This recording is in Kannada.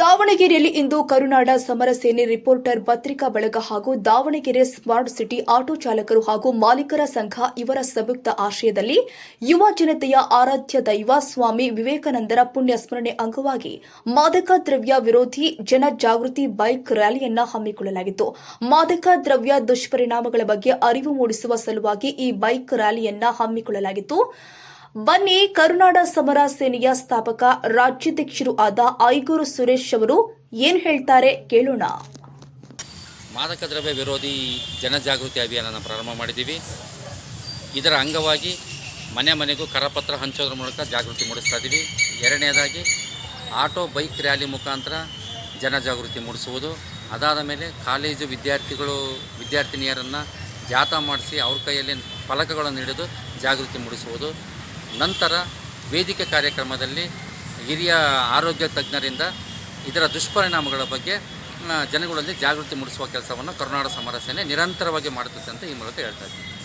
ದಾವಣಗೆರೆಯಲ್ಲಿ ಇಂದು ಕರುನಾಡ ಸಮರ ಸೇನೆ ರಿಪೋರ್ಟರ್ ಪತ್ರಿಕಾ ಬಳಗ ಹಾಗೂ ದಾವಣಗೆರೆ ಸ್ಮಾರ್ಟ್ ಸಿಟಿ ಆಟೋ ಚಾಲಕರು ಹಾಗೂ ಮಾಲೀಕರ ಸಂಘ ಇವರ ಸಂಯುಕ್ತ ಆಶ್ರಯದಲ್ಲಿ ಯುವ ಜನತೆಯ ಆರಾಧ್ಯ ದೈವ ಸ್ವಾಮಿ ವಿವೇಕಾನಂದರ ಪುಣ್ಯ ಸ್ಮರಣೆ ಅಂಗವಾಗಿ ಮಾದಕ ದ್ರವ್ಯ ವಿರೋಧಿ ಜನ ಜಾಗೃತಿ ಬೈಕ್ ರ್ಯಾಲಿಯನ್ನ ಹಮ್ಮಿಕೊಳ್ಳಲಾಗಿತ್ತು. ಮಾದಕ ದ್ರವ್ಯ ದುಷ್ಪರಿಣಾಮಗಳ ಬಗ್ಗೆ ಅರಿವು ಮೂಡಿಸುವ ಸಲುವಾಗಿ ಈ ಬೈಕ್ ರ್ಯಾಲಿಯನ್ನ ಹಮ್ಮಿಕೊಳ್ಳಲಾಗಿತ್ತು. ಬನ್ನಿ ಕರುನಾಡ ಸಮರ ಸೇನೆಯ ಸ್ಥಾಪಕ ರಾಜ್ಯಾಧ್ಯಕ್ಷರು ಆದ ಐಗೂರು ಸುರೇಶ್ ಅವರು ಏನ್ ಹೇಳ್ತಾರೆ ಕೇಳೋಣ. ಮಾದಕ ದ್ರವ್ಯ ವಿರೋಧಿ ಜನಜಾಗೃತಿ ಅಭಿಯಾನ ಪ್ರಾರಂಭ ಮಾಡಿದ್ದೀವಿ. ಇದರ ಅಂಗವಾಗಿ ಮನೆ ಮನೆಗೂ ಕರಪತ್ರ ಹಂಚೋದ್ರ ಮೂಲಕ ಜಾಗೃತಿ ಮೂಡಿಸ್ತಾ ಇದ್ದೀವಿ ಎರಡನೇದಾಗಿ ಆಟೋ ಬೈಕ್ ರ್ಯಾಲಿ ಮುಖಾಂತರ ಜನಜಾಗೃತಿ ಮೂಡಿಸುವುದು. ಅದಾದ ಮೇಲೆ ಕಾಲೇಜು ವಿದ್ಯಾರ್ಥಿಗಳು, ವಿದ್ಯಾರ್ಥಿನಿಯರನ್ನು ಜಾಥಾ ಮಾಡಿಸಿ ಅವ್ರ ಕೈಯಲ್ಲಿ ಫಲಕಗಳನ್ನು ಹಿಡಿದು ಜಾಗೃತಿ ಮೂಡಿಸುವುದು. ನಂತರ ವೇದಿಕೆ ಕಾರ್ಯಕ್ರಮದಲ್ಲಿ ಹಿರಿಯ ಆರೋಗ್ಯ ತಜ್ಞರಿಂದ ಇದರ ದುಷ್ಪರಿಣಾಮಗಳ ಬಗ್ಗೆ ಜನಗಳಲ್ಲಿ ಜಾಗೃತಿ ಮೂಡಿಸುವ ಕೆಲಸವನ್ನು ಕರುನಾಡ ಸಮರ ಸೇನೆ ನಿರಂತರವಾಗಿ ಮಾಡುತ್ತದೆ ಅಂತ ಈ ಮೂಲಕ ಹೇಳ್ತಾ ಇದ್ದೀನಿ.